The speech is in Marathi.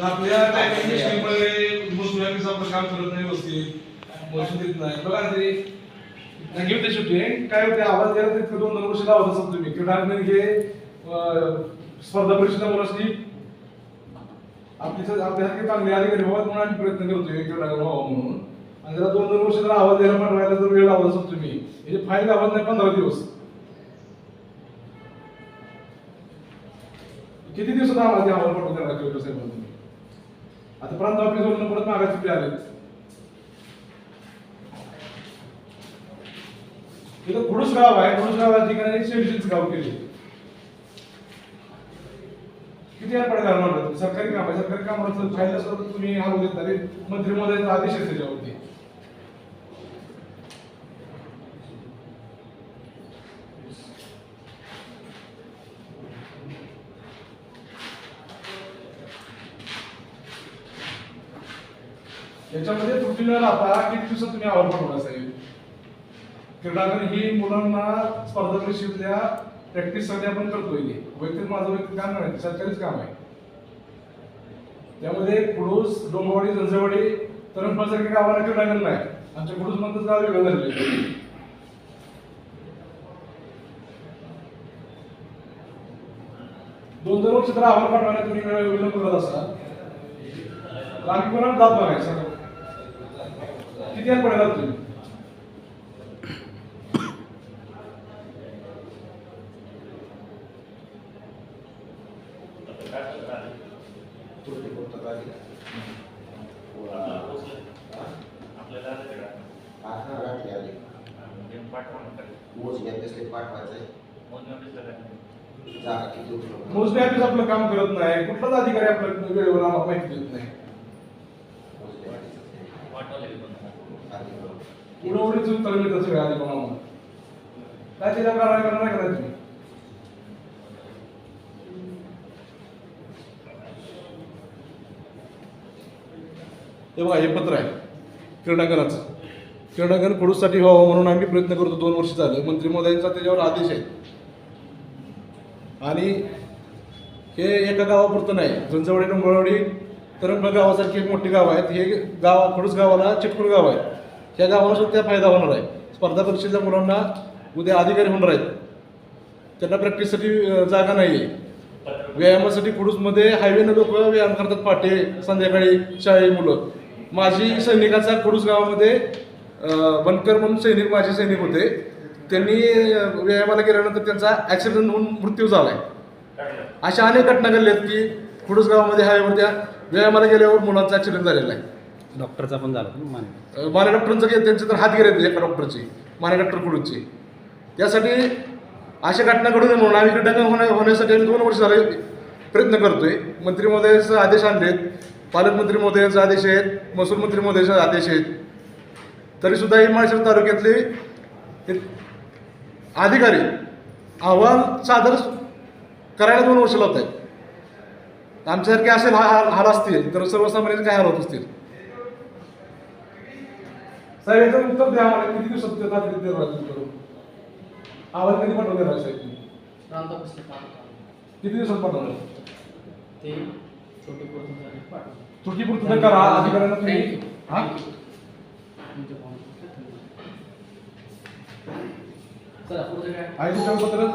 आपल्या काम करत नाही व्यवस्थित. देत नाही. बघा तरी घेऊ ते आहे काय होते आवाज द्यायला दोन दोन वर्ष लावत असाल तुम्ही. किंवा हे अं, स्पर्धा परीक्षेच्या मुलाशी आपल्या आपल्यासारखे चांगले अधिकारी व्हावं म्हणून आम्ही प्रयत्न करतो करतोय किंवा व्हावा म्हणून. आणि जरा दोन दोन वर्ष जर आवाज द्यायला पण राहिला तर वेळ लावत असतो तुम्ही. म्हणजे फाईल लावत नाही पंधरा दिवस. किती दिवसात आवाज द्या अहवाल पाठवून देणार कलेक्टर साहेबांना तुम्ही? आता प्रांत ऑफिसवरून परत मागायचे ते आले. इथं खुडूस गाव आहे. खुडूस गावाच्या ठिकाणी शेडशीच गाव केले किती अर्पण करणार होतं सरकारी काम आहे सरकारी काम असलं फायदा असलं तर तुम्ही हा देत झाले मंत्री महोदयाचा आदेश आहे त्याच्यावरती. याच्यामध्ये त्रुटी न राहता किती दिवसात तुम्ही अहवाल पाठवला साहेब? क्रीडांगण ही मुलांना स्पर्धा परीक्षेतल्या प्रॅक्टिस सध्या आपण करतोय हे. वैयक्तिक माझं वैयक्तिक काम नाही सरकारीच काम आहे. त्यामध्ये कुडूस डोंगवाडी जंजवाडी तरणफळसारख्या गावाला क्रीडांगण नाही. आमच्या कुडूस मधलं गाव वेगळं झालेलं दोन दोन वर्ष तर अहवाल पाठवायला तुम्ही विलंब करत असाल तर आम्ही कोणाला जात बघायचं किती वेळ पडेल तुम्ही मोजणी ऑफिस आपलं काम करत नाही कुठलाच अधिकारी आपलं वेळेवर आम्हाला माहिती देत नाही उडवडीच उत्तर मिळतं सगळ्या अधिकारी आम्हाला काय त्याच्या कारवाई करणार नाही करायची तुम्ही हे बघा हे पत्र आहे. क्रीडांगणाचं. क्रीडांगण खडूसाठी व्हावं म्हणून आम्ही प्रयत्न करतो. दोन वर्ष झालं. मंत्री महोदयांचा त्याच्यावर आदेश आहे. आणि हे एका गावापुरतं नाही. झंझवडी डोंगरवाडी तरंबळ गावासारखी एक मोठी गाव आहेत. हे गाव खडूस गावाला चिटकून गाव आहे. त्या गावाला सुद्धा फायदा होणार आहे. स्पर्धा परीक्षेच्या मुलांना उद्या अधिकारी होणार आहेत. त्यांना प्रॅक्टिससाठी जागा नाही आहे. व्यायामासाठी कुडूसमध्ये हायवेनं लोक व्यायाम करतात पाटे संध्याकाळी शाळे मुलं. माझी सैनिकाचा कुडूस गावामध्ये बनकर म्हणून सैनिक माझे सैनिक होते. त्यांनी व्यायामाला गेल्यानंतर त्यांचा ॲक्सिडेंट होऊन मृत्यू झाला आहे अशा अनेक घटना घडल्या आहेत की कुडूस गावामध्ये हायवेवर त्या व्यायामाला गेल्यावर मुलांचा ॲक्सिडेंट झालेला आहे. डॉक्टरचा पण झाला माने डॉक्टरांचं त्यांचे तर हात गेले एका डॉक्टरचे माने डॉक्टर कुडूचे त्यासाठी अशा घटना घडू नये म्हणून आम्ही घटना होण्या होण्यासाठी आम्ही दोन वर्ष झाले प्रयत्न करतोय. मंत्री महोदयाचे आदेश आणलेत. पालकमंत्री महोदयांचे आदेश आहेत महसूल मंत्री महोदयाचे आदेश आहेत. तरी सुद्धा ही माळशिरस तालुक्यातले हे अधिकारी अहवाल सादर करायला दोन वर्ष लावत आहेत आमच्यासारखे असेल हा हाल हाल असतील तर सर्वसामान्यांचे काय हाल होत असतील? साहेब याचं उत्तर द्या आम्हाला. किती दिवसात अहवाल कधी पाठवून देणार साहेब? किती दिवसात पाठवणार ते छोटे पोरं पाठवतो त्रुटी पूर्ती करा अधिकाऱ्यांना तुम्ही. हा. तुमच्या आहे तुमचं पत्र